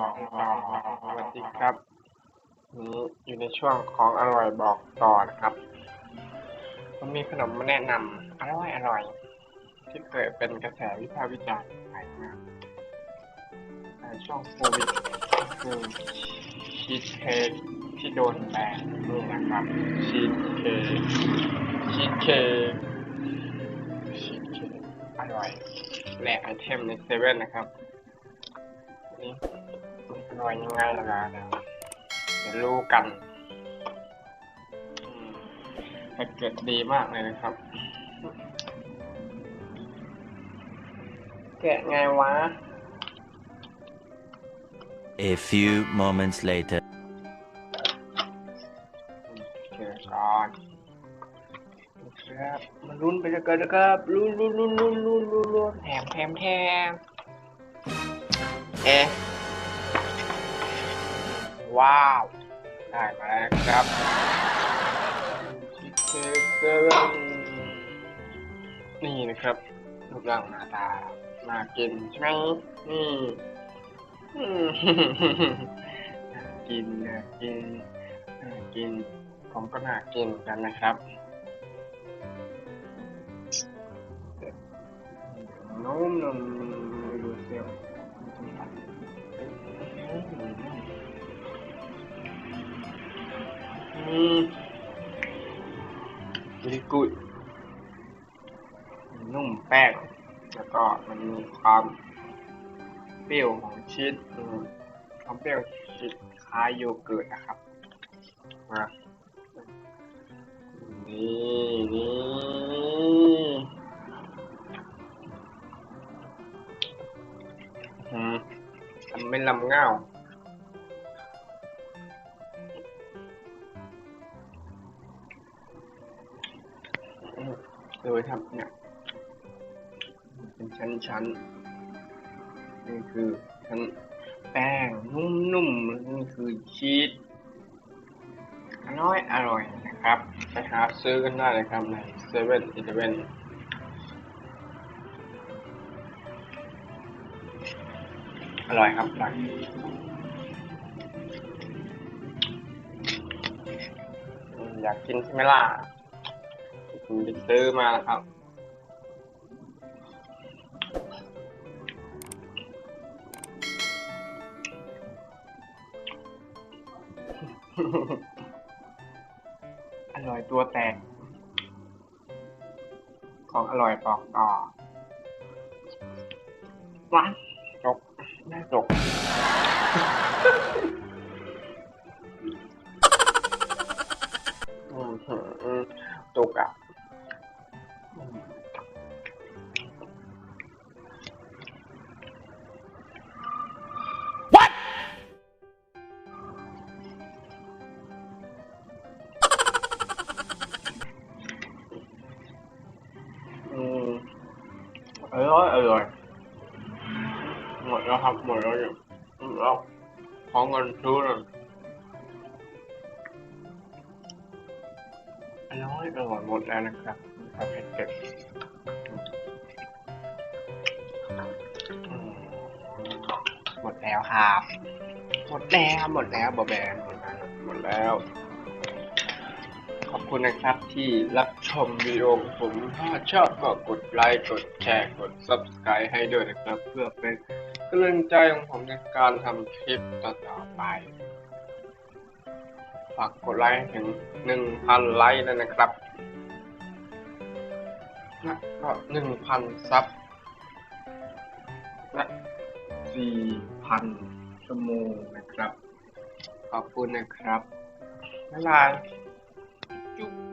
ร่อยบอกต่อสวัสดีครับ นี้อยู่ในช่วงของอร่อยบอกต่อนะครับผมมีขนมมาแนะนำอร่อยอร่อย ที่เกิดเป็นกระแสวิพากษ์วิจารณ์ไปมากในช่วงโควิดคือชีสเค้กที่โดนแบนนี่นะครับชีสเค้กชีสเค้กชีสเค้กอร่อยแหลกไอเทมในเซเว่นนะครับนี่ อร่อยยังไงล่ะนะเดี๋ยวเดี๋ยวรู้กันอืมแต่เกิดดีมากเลยนะครับ แกะไงวะ A few moments later. เจอก่อนครับมาลุ้นไปแล้วกันนะครับลุ้นลุ้นลุ้นลุ้นลุ้นลุ้นลุ้นแถมแถมแถมเอ๊ะ ว้าวได้มาแล้วครับนี่นะครับรูปร่างหน้าตาน่ากินใช่ไหมนี่กินน่ากินกิน ผมก็น่ากินกันนะครับนุ่มนมดูเซล อืมดีกุดนุ่มแป้ง แล้วก็มันมีความเปรี้ยวของชีสความเปรี้ยวชีสคล้ายโยเกิร์ตนะครับมานี่นี่อืมทำเป็นลำเง่า มดูครับเนี่ยเป็นชั้นๆนี่คือชั้นแป้งนุ่มๆนี่คือชีสอร่อยอร่อยนะครับไปหาซื้อกันได้เลยครับในเซเว่นอีเลเว่นอร่อยครับอร่อยอืมอยากกินใช่ไหมล่ะ ผมไปซื้อมาแล้วครับ อร่อยตัวแตก ของอร่อยบอกต่อหวานจกแม่จก ร่อยอร่อยหมดแล้วครับหมดแล้วเนี่ยแล้วขอเงินซื้อหน่อยอร่อยอร่อยหมดแล้วนะครับครับเผ็ดหมดแล้วครับ หมดแล้วหมดแล้วบอแบนหมดแล้วหมดแล้ว ขอบคุณนะครับที่รับชมวิดีโอของผม ถ้าชอบก็กดไลค์กดแชร์กด subscribe ให้ด้วยนะครับ เพื่อเป็นกำลังใจของผมในการทำคลิปต่อๆไป ฝากกดไลค์ให้ถึง 1,000 ไลค์ด้วยนะครับและก็ 1,000 ซับและ4,000 ชั่วโมงนะครับ ขอบคุณนะครับบ๊ายบาย 쭉